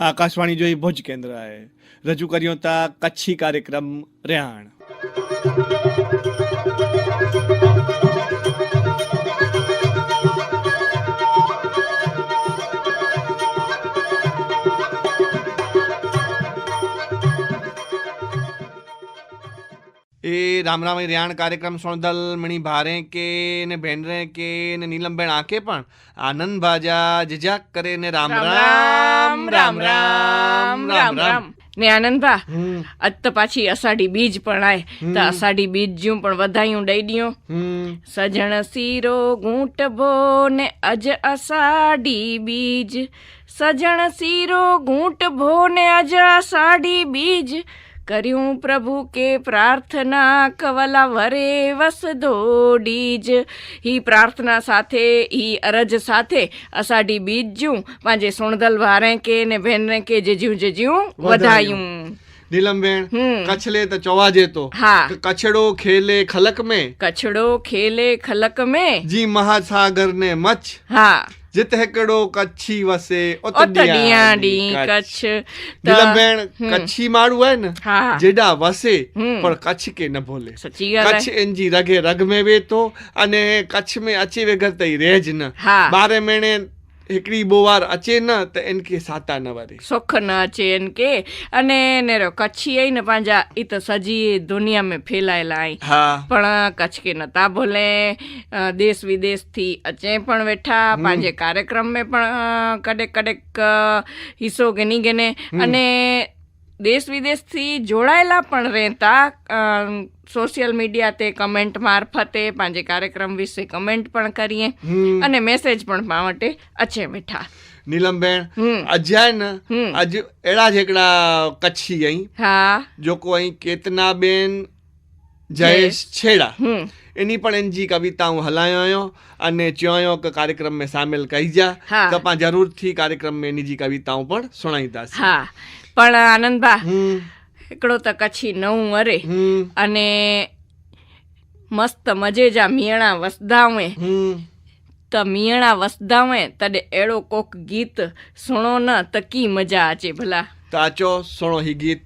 આકાશવાણી જોઈ ભુજ કેન્દ્રએ રજૂ કર્યો હતા કચ્છી કાર્યક્રમ રેહાણ. એ રામ રામ રિયાણ કાર્યક્રમ સોણદલ મણી ભારે કે ને ભેંડરે કે ને નીલમબેન આંખે પણ આનંદ ભાજા જજાક કરે ને રામ રામ રામ રામ રામ રામ ને આનંદભા આજ તો પાછી અષાઢી બીજ પણ આય. તો અષાઢી બીજ જ્યું પણ વધાયું દઈ દ્યું સજણ શીરો ગૂંટબો ને અજ અષાઢી બીજ. સજણ શીરો ઘૂંટભો ને અજ અષાઢી બીજ. કર્યું પ્રભુ કે પ્રાર્થના કવલા વરે વસદો ડીજ હી પ્રાર્થના સાથે હી અરજ સાથે અષાઢી બીજ પાંજે સોણદલ વારે કે ને ભેન કે જે જ્યું જે જ્યું વધાયું નીલમબેન હમ. કચ્છલે તો ચવાજે તો. હા. કે કચડો ખેલે ખલક में કચડો ખેલે ખલક મેં. જી મહાસાગર ને મચ હા. जित हिकिड़ो कच्छी वसे ॾींहं ॾींहुं कच्छ निलंबेण कच्छी माण्हू आहिनि जेॾा वसे पर कच्छ खे न भोले कच्छ इन जी रगे रग में वेह थो अने कच्छ में अची वेगर ताईं रहिज न ॿारहें महीने हिकिड़ी ॿ बार अचे न त इनखे सातान वारी सुख न अचे इनखे अने नेरो कच्छी आई न पंहिंजा ई त सॼी दुनिया में फैलायल आई पण कच्छ खे नथा भुले देश विदेश थी अचे पण वेठा पंहिंजे कार्यक्रम में पण कॾहिं कॾहिं हिसो गिनी गिने अने દેશ વિદેશથી જોડાયેલા પણ રહેતા સોશિયલ મીડિયા તે કમેન્ટ મારફતે પાંજે કાર્યક્રમ વિશે કમેન્ટ પણ કરીએ અને મેસેજ પણ પા માટે અછે મીઠા. નીલમબેન અજ્યાય ને આજ એડા જેકડા કચ્છી અહીં. હા. જો અહીં કેતના બેન જયેશ. છેડા. એની પણ એનજી કવિતા હું હલાયો અને ચયો કે કાર્યક્રમ મેં સામેલ કઈ જા તો પા જરૂરથી કાર્યક્રમ મેં એની જી કવિતાઓ પણ સુણાઈ દાસ હા. પણ આનંદભા એકડો તો કચ્છી નવું અરે. અને મસ્ત મજે જા મિયણા વસદાવે. ત મિયણા વસદાવે તડે એડો કોક ગીત સુણો ન તકી મજા આચે ભલા. તાચો સુણો હી ગીત.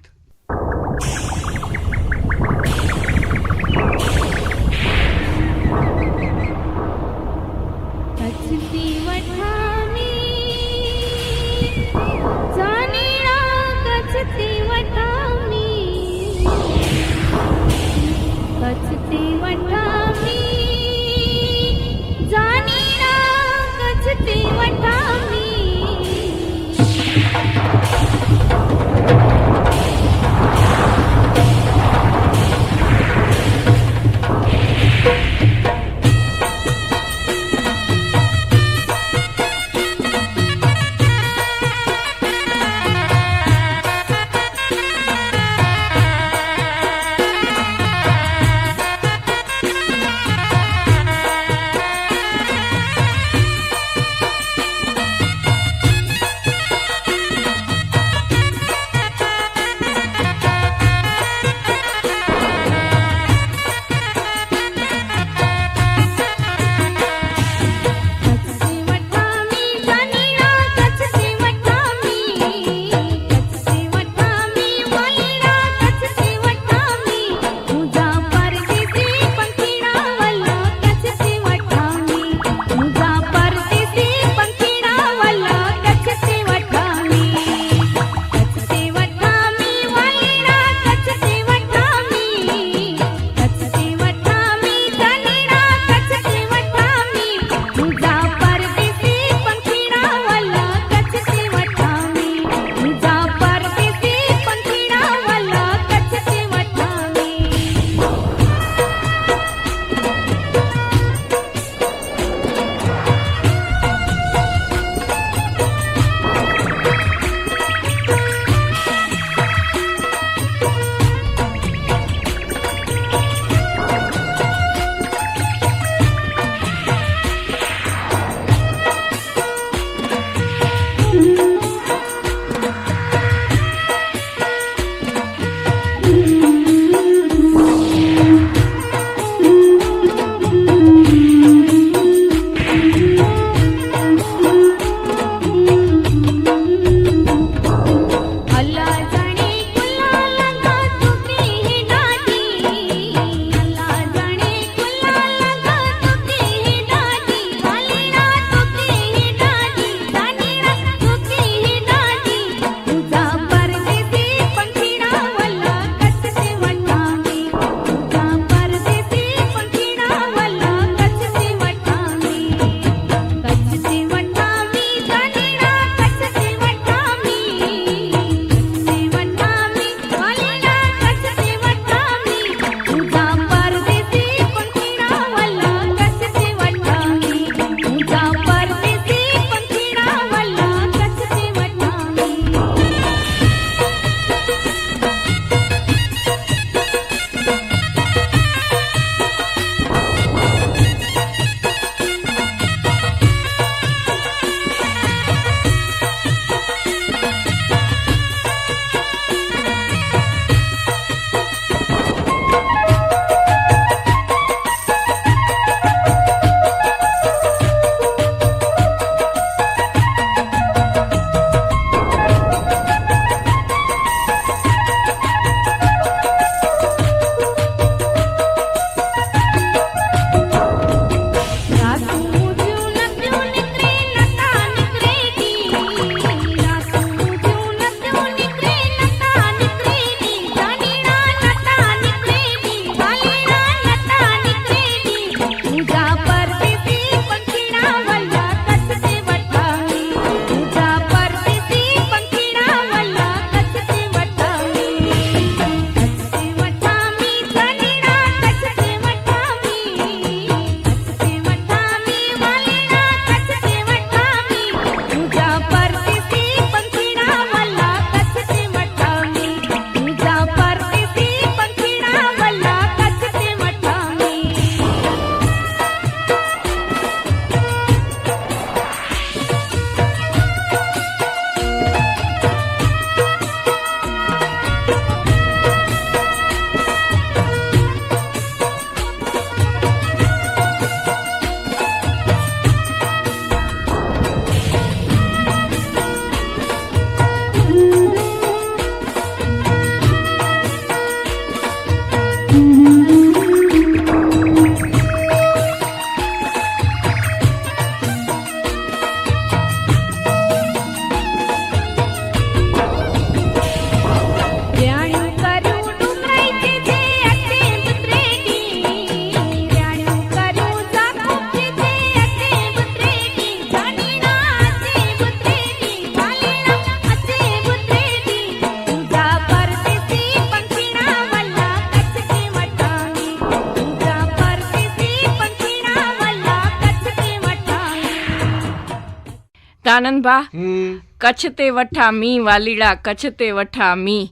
હમ. કચ્છ તે વઠા મી વાલીડા કચ્છ તે વઠા મી.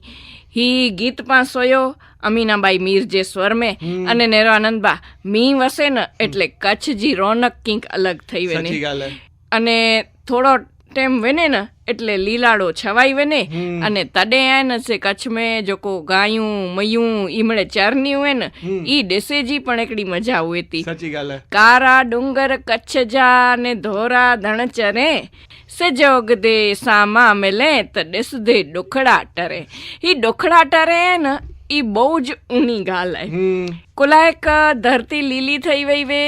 હી ગીત પણ સોયો અમીનાબાઈ મીર જે સ્વર મે. અને નેરો આનંદબા મી વસે ને એટલે કચ્છ જી રોનક કિંક અલગ થઈ વેને. અને થોડો ટાઈમ વેને ને એટલે લીલાડો છવાઈ વેને હમ. અને તડે આય ને સે કચ્છ में जेको गायूं मयूं ईमड़े चरनियूं आहिनि हम्म। ई ॾिसे जी पण हिकिड़ी मज़ा हुए थी સાચી ગાલ હે કારા ડુંગર કચ્છ જા ને ધોરા ધણ ચરે સજોગ દે સામા મેલે त ॾिसदे ડુખડા ટરે ही ડુખડા ટરે ને ઈ બહુ જ ઊની ॻाल्हि आहे હમ कुलायक धरती લીલી થઈ વઈ વે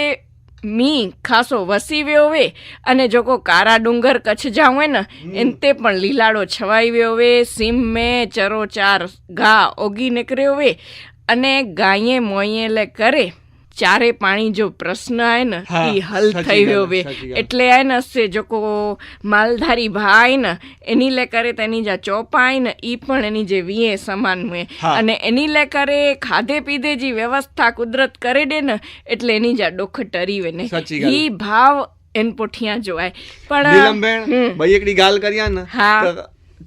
મી ખાસો વસી વ્યો વે અને જોકો કારા ડુંગર કચ્છ જાઉં ને એનતે પણ લીલાડો છવાઈ વ્યો વે સીમ મે ચરો ચાર ઘા ઓગી નીકળ્યો વે અને ગાયે મોયે લે કરે. ચારે પાણી જો પ્રશ્ન આય ને એ હલ થઈ ગયો બે. એટલે આય ને સે જો કો માલધારી ભાઈ ને એની લે કરે તેની જા ચોપાય ને ઈ પણ એની જે વીએ સમાન મે. અને એની લે કરે ખાધે પીધે જે વ્યવસ્થા કુદરત કરે દે ને એટલે એની જા ડોખ ટરીવે ને. ઈ ભાવ એન પોઠિયા જોવાય. પણ નીલમબેન ભાઈ એકડી ગાલ કર્યા ને હા.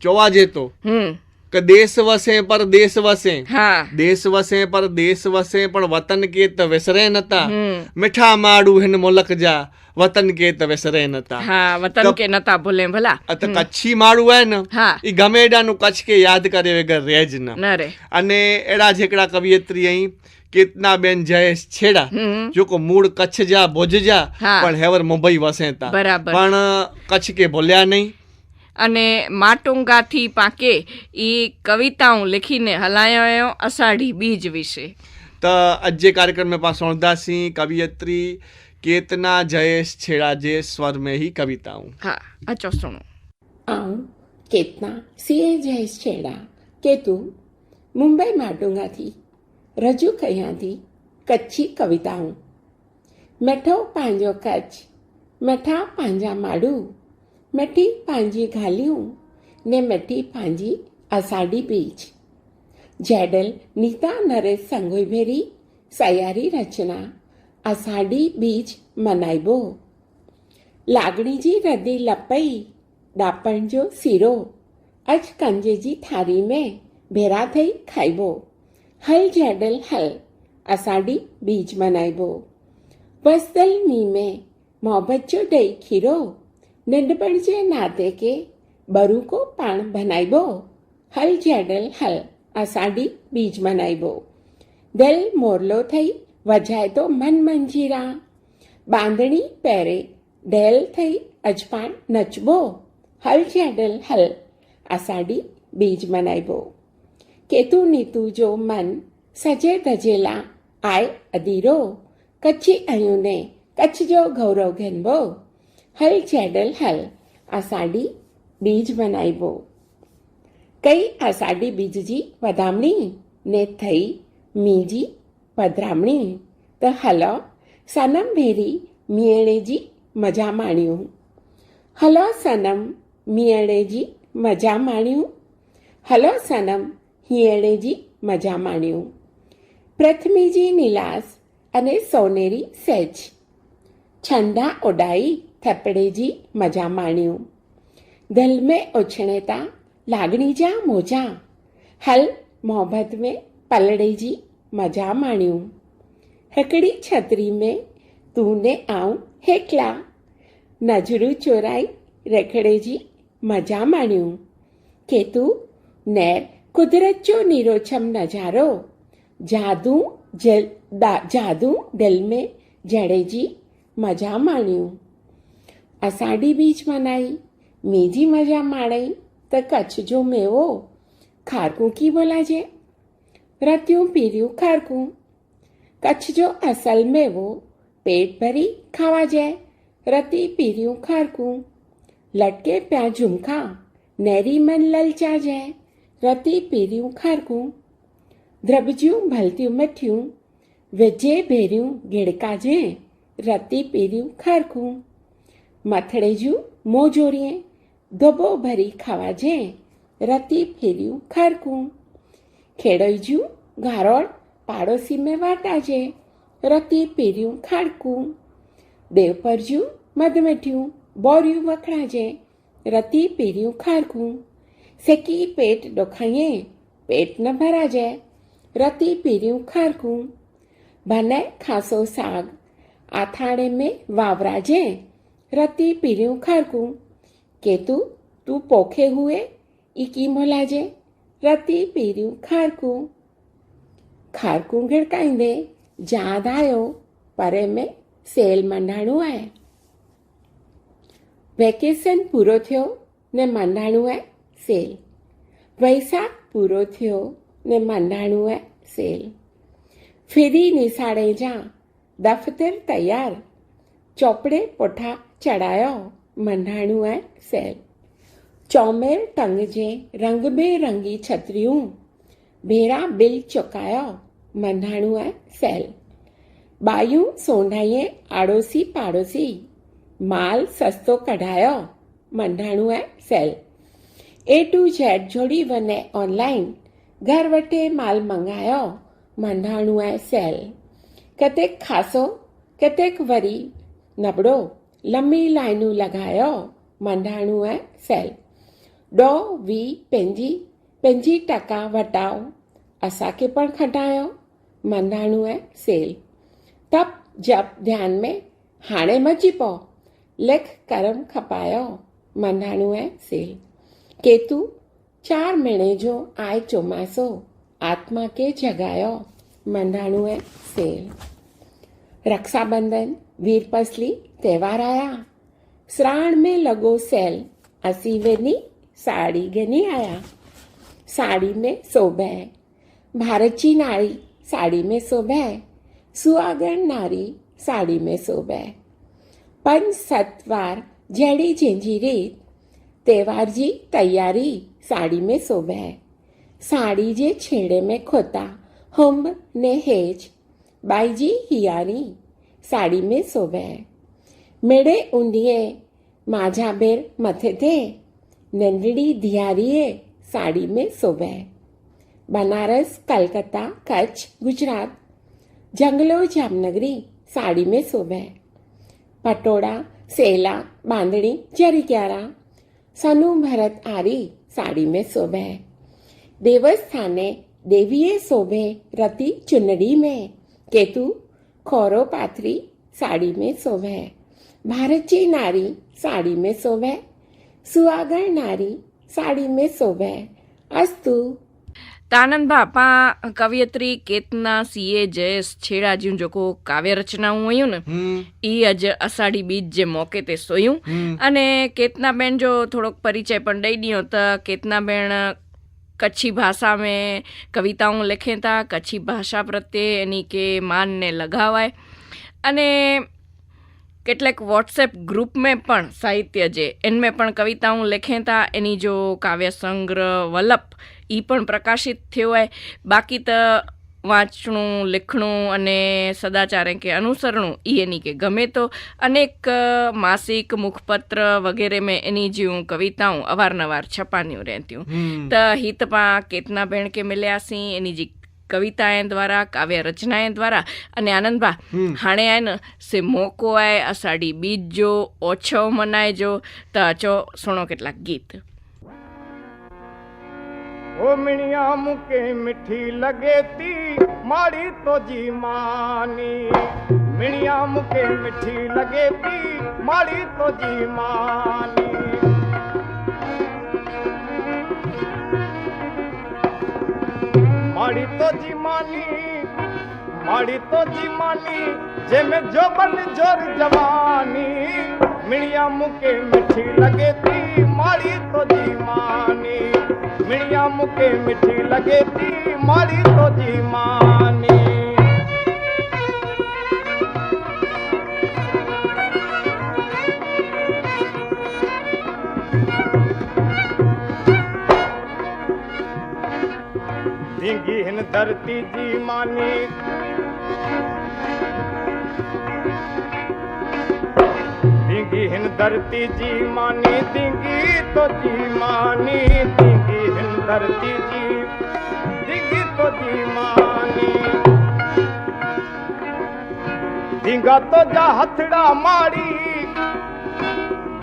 જોવા જેતો. હમ. કે દેશ વસે પર દેશ વસે હા. દેશ વસે પર દેશ વસે પણ વતન કે તો વિસરે નતા. મીઠા માડું હેન મુલક જા વતન કે તો વિસરે નતા. હા વતન કે નતા ભૂલે ભલા. તો કચ્છી માડું હે ને હા. એ ગમે એડાનું કચ્છ કે યાદ કરે વગર રહે જ ન. ન રે અને એડા જેકડા કવિયત્રી અહીં કેતના બેન જયેશ છેડા. જો કો મૂળ કચ્છ જા ભોજ જા પણ હેવર મુંબઈ વસે તા. પણ કચ્છ કે ભોલ્યા નહીં. અને માટુંગાથી પાકે ઈ કવિતાઓ લખીને હલાયો અષાઢી બીજ વિશે त अॼु जे कार्यक्रम में पाण सुणंदासीं कवियत्री केतना जयेश छेड़ा जे स्वर में ही कविताऊं હા અચો સુણો આઉં કેતના સીએ જયેશ છેડા કેતું મુંબઈ માટુંગાથી રજૂ કયાથી કચ્છી કવિતાઓ મેઠો પાંજો કચ્છ મેઠા પાંજા માડું મેઠી પાંજી ઘાલ્યું ને મેઠી પાંજી અષાઢી બીજ. જેડલ, નીતા, નરેશ સંગોઈભેરી સયારી રચના, અષાઢી બીજ મનાઈબો. લાગણીજી રદી લપઈ, ડાપણજો શીરો, અજ કંજેજી થારી મેં ભેરા થઈ ખાઈબો. હલ જેડલ હલ, અષાઢી બીજ મનાઈબો. વસદલ મી મેં मोहबत जो ખીરો નંદપણજે નાતે કે બરુકો પાણ ભનાઈબો, હલ જેડલ હલ અષાઢી બીજ મનાઈબો. દલ મોરલો થઈ, વજાય તો મન મંજીરા. બાંધણી પહેરે ઢેલ થઈ અજપાણ નચબો, હલ જેડલ હલ આષાઢી બીજ મનાઈબો. કેતુ નીતુ જો મન સજે ધજેલા, આય અધીરો, કચ્છી અયુને, કચ્છ જો ગૌરવ ઘેનબો. હલ ચેડલ હલ. આષાઢી બીજ બનાવ્યો. કઈ આષાઢી બીજજી વધામણી? ને થઈ મીજી પધરામણી તો હલો, સનમ ભેરી મિયણેજી મજા માણ્યું. હલો, સનમ મિયણેજી મજા માણ્યું. હલો, સનમ હિયણેજી મજા માણ્યું. પ્રથમીજી નિલાસ અને સોનેરી સેજ. છંડા ઓડાઈ થપડેજી મજા માણ્યું. દિલ મેં ઉછણેતા, લાગણી જા મોજા. હલ મોહબ્બત મેં પલડેજી મજા માણ્યું. હકડી છત્રી મેં તૂને આવું હેકલા. નજરું ચોરાઈ રખડેજી મજા માણ્યું. કે તું નેર કુદરત જો નિરોછમ નજારો. જાદુ જલ જાદુ દિલ મેં જડેજી મજા માણ્યું. અષાઢી બીજ મનાઈ મીજી મજા માણી તો કચ્છ જો મેવો ખારકું કી બોલાજે રત્યું પીર્યું ખારકું કચ્છ જો અસલ મેવો પેટ ભરી ખાવા જાય રતી પીર્યું ખારકું લટકે પ્યા ઝુમખા નેરી મન લલચા જાય રતી પીર્યું ખારકું દ્રબજ્યું ભલત્યું મઠ્યું વેજે ભેર્યું ગેડકા જે રતી પીર્યું ખારકું મથડેજું મોજોરીએ ધબો ભરી ખાવા જે રતી ફેર્યું ખારકું. ખેડોઈજું ગારોળ પાડોશી મેં વાટાજે રતી પીર્યું ખાડકું. દેવ પરજું મધમેઠ્યું બોર્યું વખણાજે રતી પીર્યું ખારકું. શેકી પેટ ડોખાઈએ, પેટ ન ભરાજે, રતી પીર્યું ખારકું. બને ખાસો સાગ આથાણે મેં વાવરાજે રતી પીર્યું ખારખું કેતું, તું પોખે હુએ? ઈ કી મોલાજે રતી પીર્યું ખારખું ખારકું ગિડકાઈને જાદ આયો, પરે મેં સેલ મંડાણું આય. વેકેશન પૂરો થયો ને મંડાણું આય, સેલ. વૈશાખ પૂરો થયો ને મંડાણું આય, સેલ. ફેરી નિશાળે જા, દફતર તૈયાર. ચોપડે, પોઠા ચડાયો મંડાણું આય સેલ. ચોમેર ટંગજે રંગબેરંગી છત્રીયું. ભેરા બિલ ચોકાયો મંડાણું આ સેલ. બાયું સોંઢાઈએ આડોશી પાડોશી. માલ સસ્તો કઢાયો મંડાણું આ સેલ. એ ટુ ઝેડ જોડી વને ઓનલાઈન. ઘર વટે માલ મંગાયો મંડાણું આ સેલ. કતેક ખાસો, કતેક વરી નબળો. लंबी लाइनूं लॻायो मंधाणू ऐं सेल ॾो वी पंहिंजी पंहिंजी टका वटाओ असांखे पण खटायो मंधाणू ऐं सेल तप जप ध्यान में हाणे मची पओ लेख करम खपायो मंधाणू ऐं सेल केतू चार महीने जो आहे चौमासो आत्मा खे जगायो मंधाणू ऐं सेल रक्षाबंधन વીરપસલી તહેવાર આયા. શ્રાણ મેં લગો સેલ અસીવેની સાડી ગની આયા. સાડી મેં શોભે ભારતચી નારી સાડી મેં શોભે, સુઆગણ નારી સાડી મેં શોભે. પંચ સત્વાર જેડી ઝીંજી રીત, તહેવારજી તૈયારી સાડી મેં શોભે. સાડી જે છેડે મેં ખોતા, હંબ ને હેજ, બાઈજી હિયારી साड़ी में सोवे मेडे ऊंधिये माझा बेर मथे थे नंदड़ी धियारिये साड़ी में सोवे बनारस, कलकत्ता, कच्छ, गुजरात, जंगलो, जामनगरी साड़ी में सोवे पटोड़ा, सेला, बांदड़ी, जरी क्यारा सनु भरत आरी साड़ी में सोवे देवस्थाने देवीए सोभे रति चुनड़ी में, केतु खोरो पाथरी साड़ी में शोभे भारत की नारी साड़ी में शोभे सुहागण नारी साड़ी में शोभे अस्तु તાનંદભા પા કવિયત્રી કેતના સીએ જયેશ છેડાજીયું જોકો કાવ્ય રચનાઓ हुयूं ને હમ ઈ અજ અષાઢી બીજ જે મોકે તે સોયું હમ અને કેતનાબેન જો થોડોક પરિચય પણ દઈ ॾियो त કેતનાબેન કચ્છી ભાષા મેં કવિતાઓ લખે તા, કચ્છી ભાષા પ્રત્યે એની કે માનને લગાવાય. અને કેટલેક વોટ્સએપ ગ્રુપ મેં પણ સાહિત્ય જે એનમે પણ કવિતાઓ લખે તા, એની જો કાવ્ય સંગ્રહ વલપ એ પણ પ્રકાશિત થયો હોય. બાકી તો વાંચણું લખણું અને સદાચારે કે અનુસરણું એ એની કે ગમે તો અનેક માસિક મુખપત્ર વગેરે મેં એની જેવું કવિતાઓ અવારનવાર છપાન્યું રહેતી ત હિતપા કેતના બહેણ કે મિલ્યા સિંહ એની જે કવિતાએ દ્વારા કાવ્ય રચનાએ દ્વારા અને આનંદભા હાણે આય સે મોકો આય અષાઢી બીજ જો ઓછો મનાય જો તો ચો સુણો કેટલાક ગીત. اومڻيا مون کي مٺي لڳي ٿي ماڙي تنهنجي ماني. مڻيا مون کي مٺي لڳي ٿي ماڙي تنهنجي ماني. ماڙي تنهنجي ماني ماڙي تنهنجي ماني جنهن ۾ جوبن زور جواني. مڻيا مون کي مٺي لڳي ٿي ماڙي تجهي ماني مڻيا مون کي مٺي لڳي ٿي ماڙي تجهي ماني ڌرتي جي ماني هن ڌرتي جي ماني دنگي تو جي ماني دنگي هن ڌرتي جي دنگي تو جي ماني. دنگا تو جا هٿڙا ماري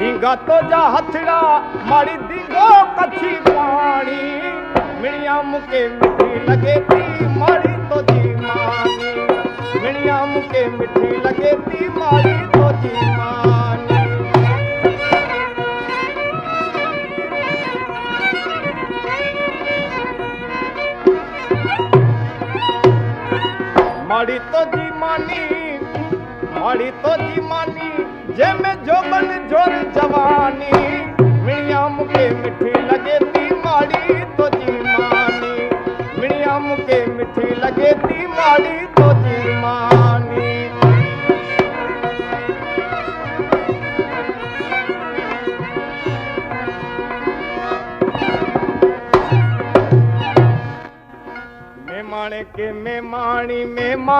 دنگا تو جا هٿڙا ماري دنگو ڪچي پاني مڻيا مڪي مٺي لڳي ٿي ماري تو جي ماني. مڻيا مڪي مٺي لڳي ٿي ماري تو جي ماني. મારી તો જીમાની મારી તો જીમાની જેમ જોગન જોર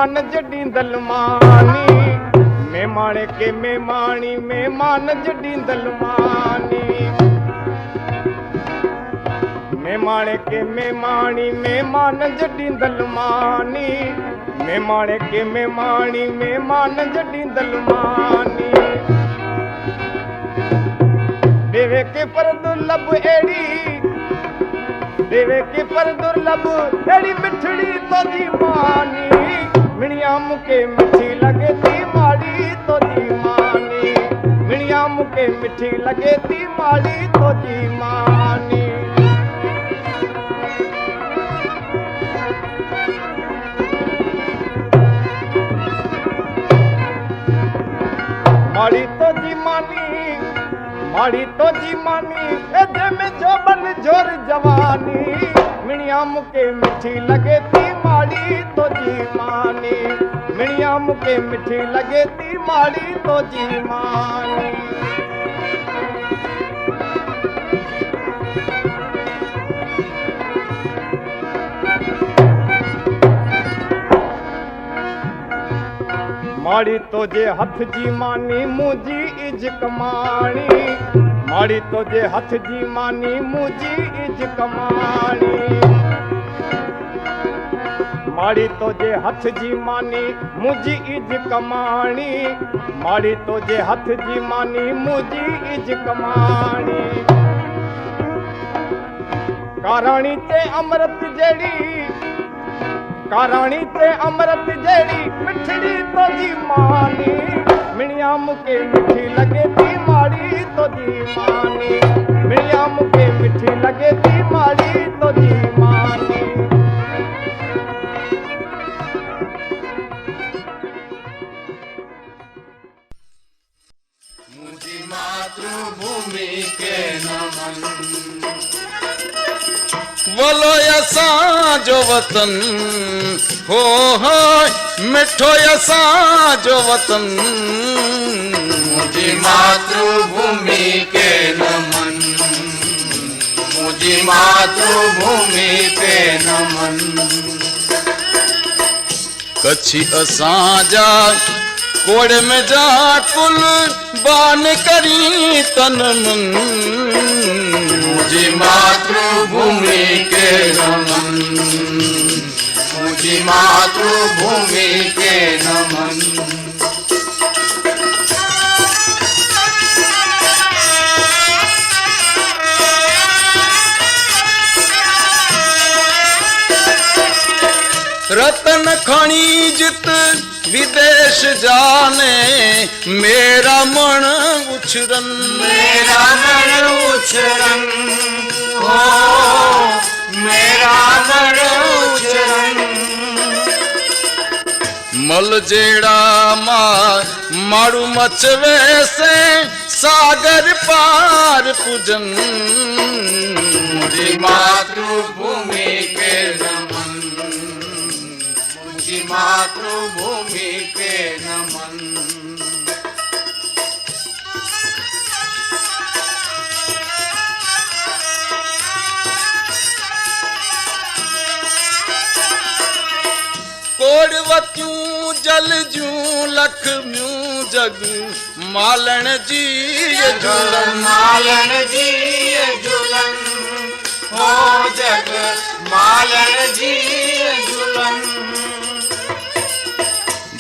मेहमान जॾी दलमानी महिमान के महिमानी महिमान जॾी दलमानी महिमान के महिमानी महिमान जॾी दलमानी महिमान के महिमानी महिमान जॾी दलमानी देवे के पर दुर्लभ अहिड़ी ਦੇਵੇ ਕਿ ਪਰ ਦੁਰਲਭ ਜਿਹੜੀ ਮਿੱਠੜੀ ਤੋਦੀ ਮਾਨੀ મીણિયા મૂકે મીઠી લગેતી માળી તો માની મીણિયા મૂકે મીઠી લગેતી માળી તો માની માળી તો માની માળી તો માની એ જેમ જોબન જોર જવાની. મીણિયા મૂકે મીઠી લગેતી माड़ी तो जी मानी मिणिया मुके मिठी लगे थी माड़ी तो जी मानी माड़ी तो जे हथ जी मानी मुजी इज कमाणी माड़ी तो जे हथ जी मानी मुजी इज कमाणी माड़ी तुझे हथ जी मानी मुझी इज कमाणी। माड़ी तुझे हथ जी मानी मुझी इज कमाणी। कारणी ते अमृत जेड़ी कारणी ते अमृत जेड़ी मिठड़ी तुझी मानी। मिणिया मुके मिठी लगे थी माड़ी तुझी मानी। मिणिया मुके मिठी लगे थी माड़ी तुझी मानी। ભૂમિકે નમન વલો અસાંજો વતન હો હાય મીઠો અસાંજો વતન મુજી માતૃભૂમિ કે નમન મુજી માતૃભૂમિ કે નમન કચ્છી અસાંજા કોડ મે જા કુલ બાન કરી તન મન મુજે માતૃભૂમિ કે નમન મુજે માતૃભૂમિ કે નમન રતન ખણીજત विदेश जाने मेरा मन उछरन मेरा मन उछरन हो मेरा मन उछरन मल जेड़ा मा मारू मचवे से सागर पार पूजन मुझी मातृभूमि मातृभूमि के नमन कोड़वतियूं जल जूं लखमियूं जग मालण जी झूलन मालण जी झूलन हो जग मालण जी झूलन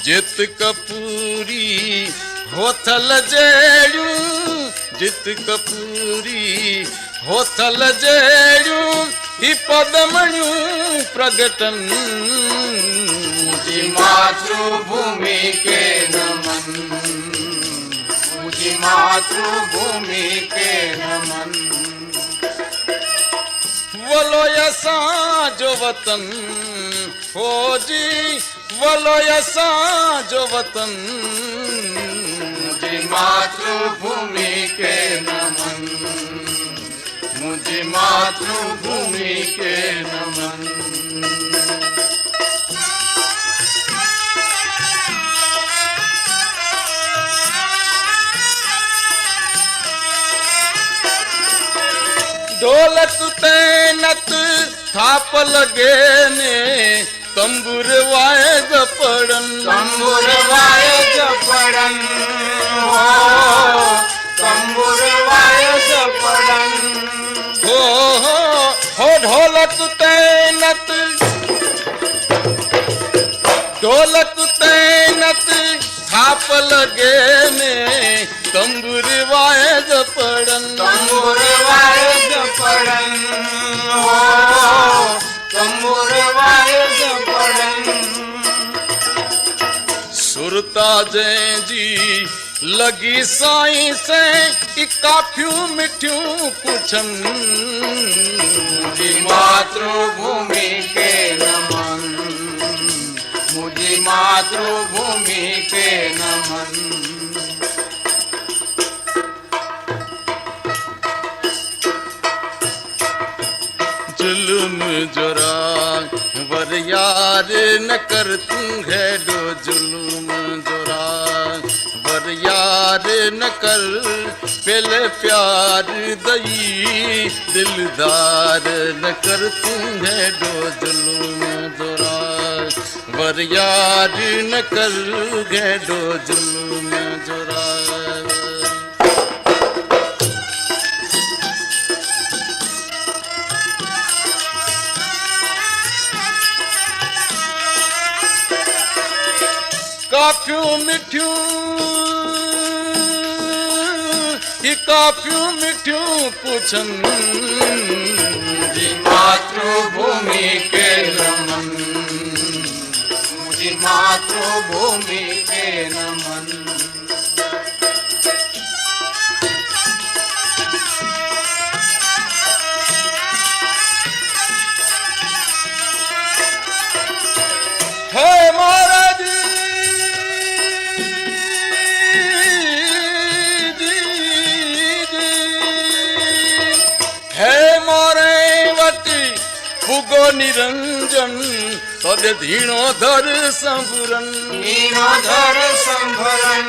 जित कपूरी होथल जहिड़ियूं जित कपूरी होथल जहिड़ियूं ही पदमणियूं प्रगटन जी मातृभूमि के नमन मुझी मातृभूमि के नमन वलो असांजो वतन हो जी वलो असांजो वतन मुंहिंजी मातृभूमि के नमन मुंहिंजी मातृभूमि के नमन ढोलक तैनत थाप लगे ने તંબુર વાય જપડન તંબુર વાય જપડન તંબુર વાય જપડન હો હો ઢોલક તૈનત ઢોલક તૈનત થાપ લગે ને તંબુર વાય જપડન તંબુર વાય જપડન તંબુર सुरता जंहिं जी लगी साईं से ई काफियूं मिठियूं पुछनि जी मातृभूमि के नमन मुझी मातृभूमि के नमन जुल्म जोरा वर यार न कर तू है डो जुल्म जोरा वर यार न कर पेल प्यार दई दिलदार न कर तू है डो जुल्म जोरा वर यार न कर है डो जुल्म जोरा काफियूं मिठियूं ही काफियूं मिठियूं पुछनि जी मातृभूमि नमन નિરંજન તદ ધીણો ધર સંભરન ધીણો ધર સંભરન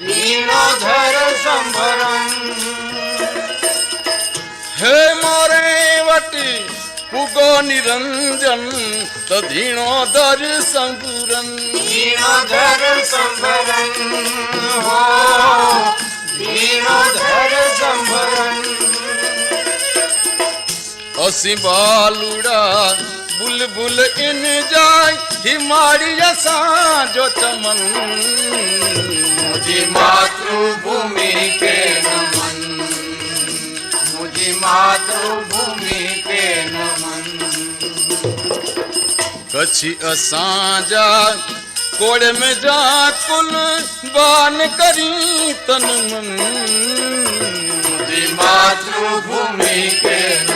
ધીણો ધર સંભરન હે મારે વટી ફુગો નિરંજન તધીણો ધર સંભરન ધીણો ધર સંભરન હો ધીણો ધર સંભરન અસિંબાલુડા બુલબુલ ઇન જાય હિમાળિયા સાજો ચમન. મુજી માતૃભૂમિ કે નમન? મુજી માતૃભૂમિ કે નમન? કચ્છી અસાજા કોડે મે જા કુલ બાન કરી તન મન મુજી માતૃભૂમિ કે નમન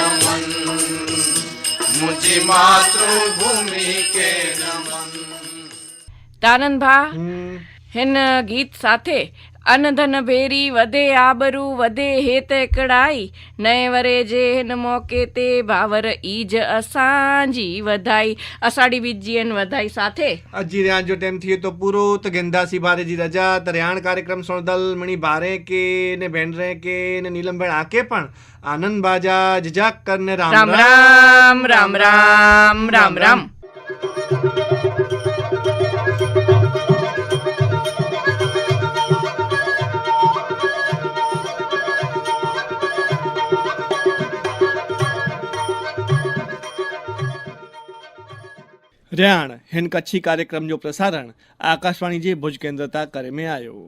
મુજી માતૃભૂમિ કે નમન તાનંદભા હેન ગીત સાથે અનધન ભેરી વધે આબરું વધે હેત કડાઈ. નય વરે જે હિન મોકે તે ભાવર ઈજ અસાંજી વધાઈ. અષાઢી બીજીયન વધાઈ સાથે. અજી રહ્યા જો ટાઈમ થયો તો પૂરો. તો ગેંદાસી ભારે જી રજા. તરિયાણ કાર્યક્રમ સોણદલ મણી ભારે કે ને ભેંડરે કે ને નીલમબેન આકે પણ આનંદ બાજા જજાક કર ને રામ. રામ રામ રામ રામ રામ રામ. રેહાણ હેન કચ્છી કાર્યક્રમ જો પ્રસારણ આકાશવાણી જે ભુજ કેન્દ્રતા કરે મેં આવ્યો